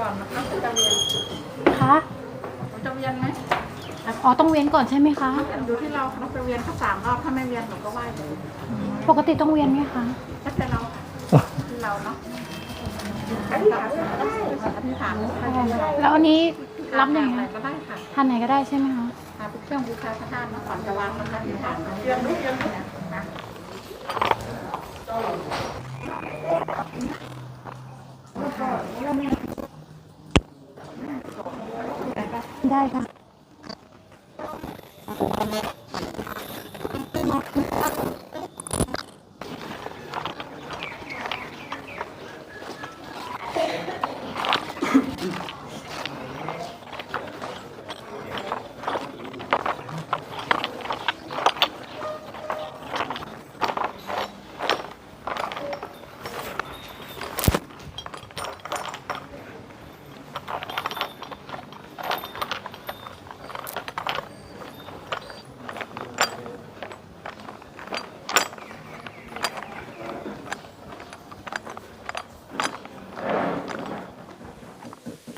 ก่อนนะคะจะเวียนคะจะเวียนไหมอ๋อต้องเวียนก่อนใช่ไหมคะดูที่เราเราจะเวียนแค่สามรอบถ้าไม่เวียนหนูก็ไหว้เลยปกติต้องเวียนไหมคะถ้าเป็นเราค่ะที่เราเนาะอธิษฐานอธิษฐานแล้วอันนี้รับยังไงไงคะก็ได้ค่ะทานไหนก็ได้ใช่ไหมคะทานเป็นเครื่องบูชาพระธาตุมาก่อนจะวางนะคะอธิษฐานเรียนรู้เรียนรู้นะได้ ค่ะ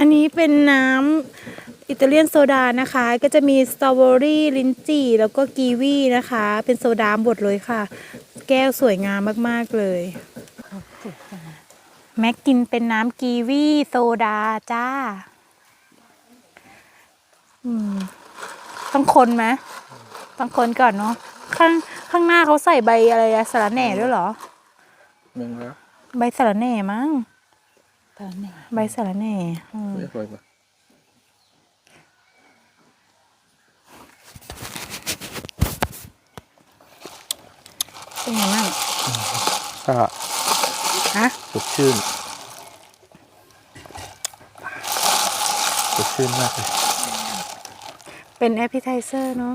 อันนี้เป็นน้ำอิตาเลียนโซดานะคะ ก็จะมีสตรอเบอรี่ลิ้นจี่แล้วก็กีวีนะคะ เป็นโซดาบดเลยค่ะ แก้วสวยงามมากๆเลย แม็กกินเป็นน้ำกีวีโซดาจ้าอืมต้องคนไหมต้องคนก่อนเนาะข้างข้างหน้าเขาใส่ใบอะไรอะสาระแหน่ด้วยเหรอหนึ่งแล้วใบสาระแหน่มั้ง ตอนนี้ใบสาระแหน่อืมเรียบร้อยปะเป็นไงบ้างก็ฮะสดชื่นสดชื่นมากเลยเป็นแอปเปิลไทเซอร์เนาะ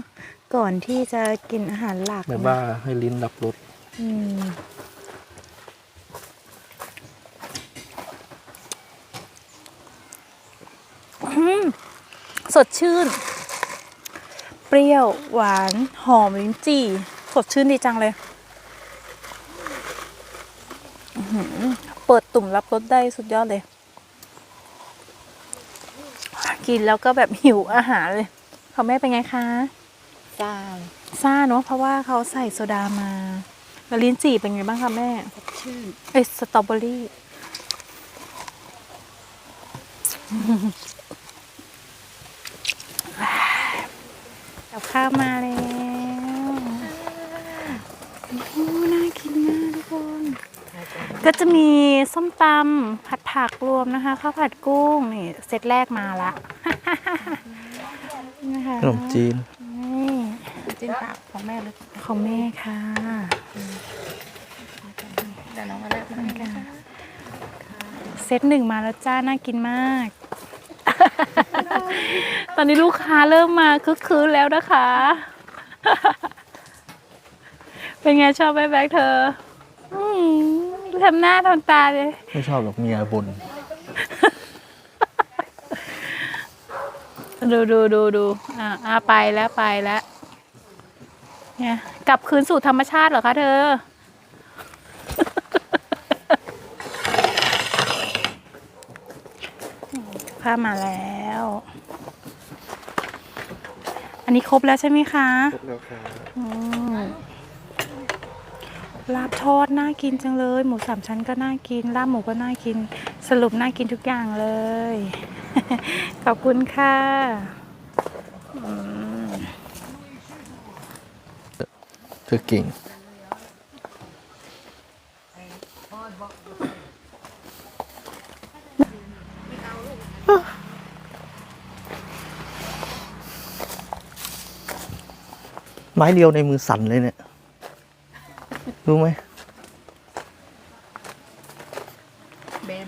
ก่อนที่จะกินอาหารหลักแบบนะว่าให้ลิ้นรับรสอืมอืม สดชื่น เปรี้ยวหวานหอมลิ้นจี่ สดชื่นดีจังเลยอื้อหือเปิดตุ่มรับรสได้สุดยอดเลย กินแล้วก็แบบหิวอาหารเลยเขาแม่เป็นไงคะจานซ่าเนาะเพราะว่าเขาใส่โซดามาแล้วลิ้นจี่เป็นไงบ้างคะแม่ชื่นเอ้ยสตรอเบอรี่ กับข้าวมาแล้วโอ้โหน่ากินมากทุกคน ก็จะมีส้มตำผัดผักรวมนะคะข้าวผัดกุ้งนี่เซตแรกมาละนะคะขนมจีนนี่จิ้นปากของแม่เลยของแม่ค่ะเดี๋ยวน้องมาแลกมาให้ค่ะเซตหนึ่งมาแล้วจ้าน่ากินมาก ตอนนี้ลูกค้าเริ่มมาคึกคืนแล้วนะคะ เป็นไงชอบไหมแบ็คเธออืมทำหน้าทำตาเลย ไม่ชอบหรอกเมียบน ดูดูดูดูอ่าอ่าไปแล้วไปแล้วเนี่ยกลับคืนสู่ธรรมชาติเหรอคะเธอ้ามาแล้ว อันนี้ครบแล้วใช่ไหมคะครบแล้วครับอืมลาบทอดน่ากินจังเลย หมูสามชั้นก็น่ากิน ลาบหมูก็น่ากิน สรุปน่ากินทุกอย่างเลย ขอบคุณค่ะอืมเธอเก่ง ไม้เดียวในมือสั่นเลยเนี่ย รู้ไหมเบม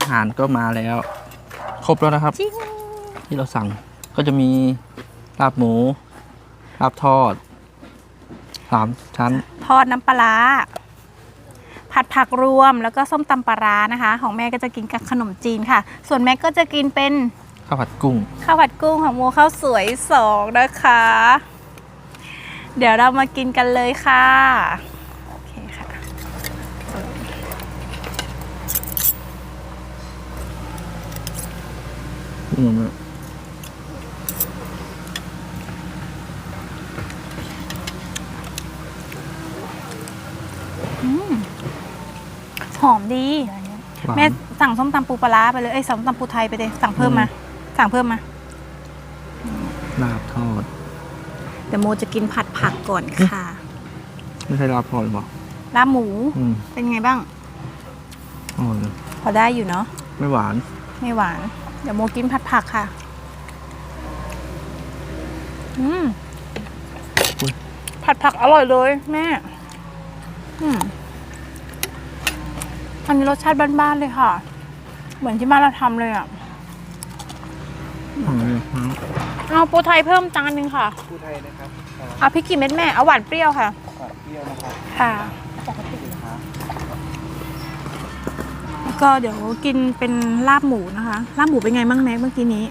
อาหารก็มาแล้ว ครบแล้วนะครับ ที่เราสั่งก็จะมีลาบหมูลาบทอดสามชั้น ทอดน้ำปลาร้าผัดผักรวมแล้วก็ส้มตำปลาร้านะคะ ของแม่ก็จะกินกับขนมจีนค่ะ ส่วนแม่ก็จะกินเป็นข้าวผัดกุ้ง ข้าวผัดกุ้งของโมข้าวสวยสองนะคะ เดี๋ยวเรามากินกันเลยค่ะ โอเคค่ะ อืมหอมดีหวานแม่สั่งส้มตำปูปลาร้าไปเลยเอ้ยส้มตำปูไทยไปเลยสั่งเพิ่มมา สั่งเพิ่มมา ลาบทอด เดี๋ยวโมจะกินผัดผักก่อนค่ะไม่ใช่ลาบทอดหรอลาบหมูอืมเป็นไงบ้าง อร่อยเลยพอได้อยู่เนาะไม่หวาน ไม่หวานเดี๋ยวโมกินผัดผักค่ะ อืมอุ๊ย ผัดผักอร่อยเลยแม่ อืมอันนี้รสชาติบ้านๆเลยค่ะ เหมือนที่บ้านเราทำเลยอะอร่อยเลยครับเอาปูไทยเพิ่มจานหนึ่งค่ะ ผู้ไทยนะครับเอาพริกกี่เม็ดแม่ เอาหวานเปรี้ยวค่ะหวานเปรี้ยวนะครับ ค่ะ แล้ว ก็เดี๋ยวกินเป็นลาบหมูนะคะลาบหมูเป็นไงบ้างแม็กเมื่อกี้นี้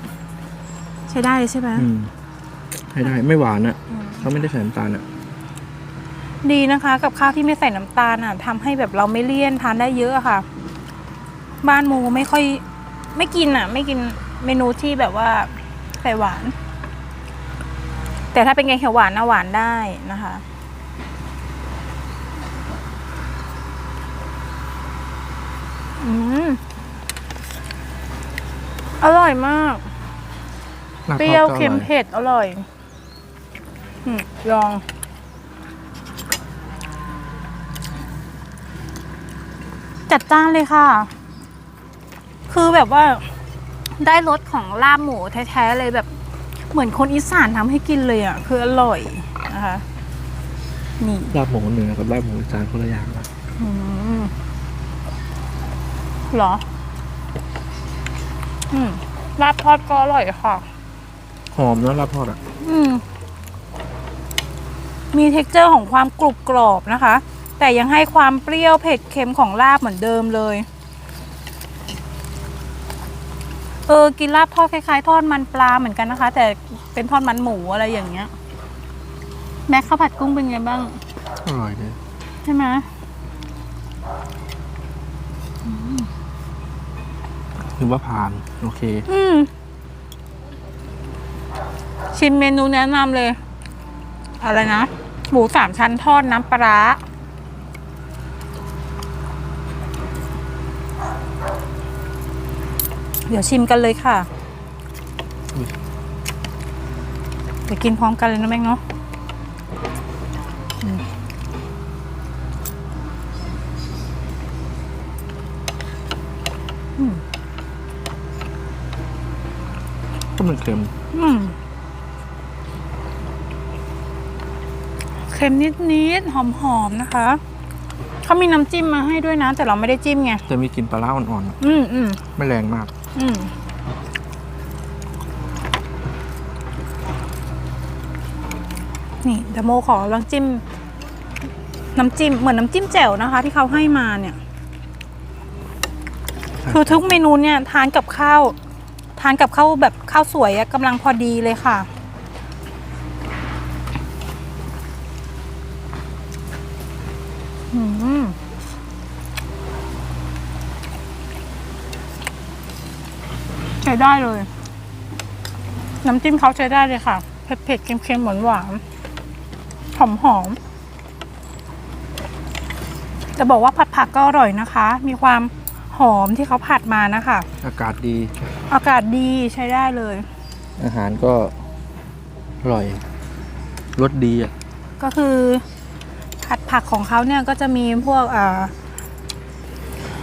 ใช้ได้เลยใช่ไหมอืมให้ได้ไม่หวานอะเขาไม่ได้ใส่น้ำตาลอะดีนะคะ กับข้าวที่ไม่ใส่น้ำตาลอะทำให้แบบเราไม่เลี่ยนทานได้เยอะอะค่ะ บ้านโมไม่ค่อย ไม่กินอะ ไม่กินเมนูที่แบบว่าใส่หวาน แต่ถ้าเป็นแกงเขียวหวานนะหวานได้นะคะ อืมอร่อยมากลาบเปทอดรี้ยวก็อเค็มร่อยเผ็ดอร่อยอืมลอง จัดจ้านเลยค่ะ คือแบบว่า ได้รสของลาบหมูแท้ๆเลยแบบ เหมือนคนอีสานทำให้กินเลยอะ คืออร่อยนะคะนี่ลาบหมูเหนือกับลาบหมูอีสานคนละอย่างนะอืมเหรอ อืมลาบทอดก็อร่อยค่ะ หอมเนอะลาบทอดอะ อืม มีเท็กเจอร์ของความกรุบกรอบนะคะ แต่ยังให้ความเปรี้ยวเผ็ดเค็มของลาบเหมือนเดิมเลย เออ กินลาบทอดคล้ายๆ ทอดมันปลาเหมือนกันนะคะ แต่เป็นทอดมันหมูอะไรอย่างเงี้ย แม็กข้าวผัดกุ้งเป็นไงบ้าง อร่อยเลยใช่ไหม ถือว่าผ่านโอเค อืม ชิมเมนูแนะนำเลย อะไรนะ หมูสามชั้นทอดน้ำปลาร้าเดี๋ยวชิมกันเลยค่ะอุ๊ยเดี๋ยวกินพร้อมกันเลยนะแม่งเนาะอืม ก็ มันเค็ม อืมเค็มนิดๆหอมๆนะคะเขามีน้ำจิ้มมาให้ด้วยนะ แต่เราไม่ได้จิ้มไง จะมีกลิ่นปลาร้าอ่อนๆอะอืมอืมไม่แรงมาก อืมนี่เดยวโมขอลองจิ้ม น้ำจิ้ม เหมือนน้ำจิ้มแจ่วนะคะ ที่เขาให้มาเนี่ย คือทุกเมนูเนี่ยทานกับข้าว ทานกับข้าวแบบข้าวสวยอะกำลังพอดีเลยค่ะ อืมใช้ได้เลย น้ำจิ้มเขาใช้ได้เลยค่ะ เผ็ดๆ เค็มๆ หวานหวานหอมหอมๆจะบอกว่าผัดผักก็อร่อยนะคะ มีความหอมที่เขาผัดมานะคะ อากาศดี อากาศดีใช้ได้เลย อาหารก็อร่อยรสดีอะก็คือผัดผักของเขาเนี่ยก็จะมีพวกเอ่อ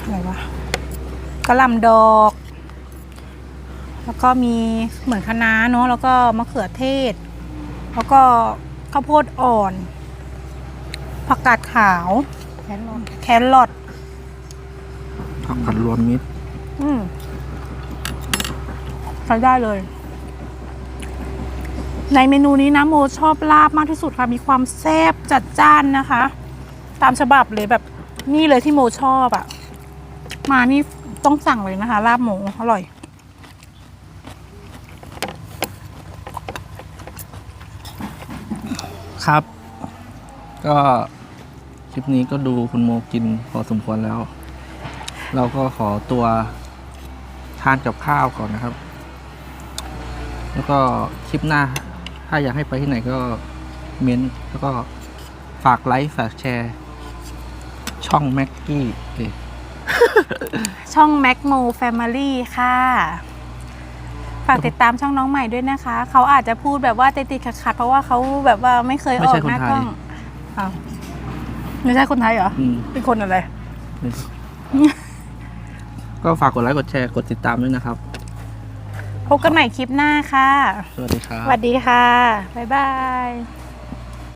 อะไรวะกระหล่ำดอก แล้วก็มีเหมือนคะน้าเนาะแล้วก็มะเขือเทศ แล้วก็ข้าวโพดอ่อน ผักกาดขาว แครอทแครอทผักผัดรวมมิตรอืม ใช้ได้เลย ในเมนูนี้นะโมชอบลาบมากที่สุดค่ะ มีความแซ่บจัดจ้านนะคะ ตามฉบับเลยแบบนี่เลยที่โมชอบอะ่ะ มานี่ต้องสั่งเลยนะคะ ลาบหมูอร่อยครับ ก็คลิปนี้ก็ดูคุณโมกินพอสมควรแล้ว เราก็ขอตัวทานกับข้าวก่อนนะครับ แล้วก็คลิปหน้า ถ้าอยากให้ไปที่ไหนก็เม้นต์แล้วก็ฝากไลค์ฝากแชร์ ช่องแม็กกี้เอ้ยช่อง Mac Mo Family ค่ะ ฝากติดตามช่องน้องใหม่ด้วยนะคะ เขาอาจจะพูดแบบว่าติดติดขัดขัดๆเพราะว่าเขาแบบว่าไม่เคยอไม่อใช่กคหนน้าไทกล้ยองอ้าวไม่ใช่คนไทยเหรออืมเป็นคนอะไร ก็ฝากกดไลค์กดแชร์กดติดตามด้วยนะครับ พบกันใหม่คลิปหน้าค่ะ สวัสดีครับ สวัสดีค่ะ บ๊ายบาย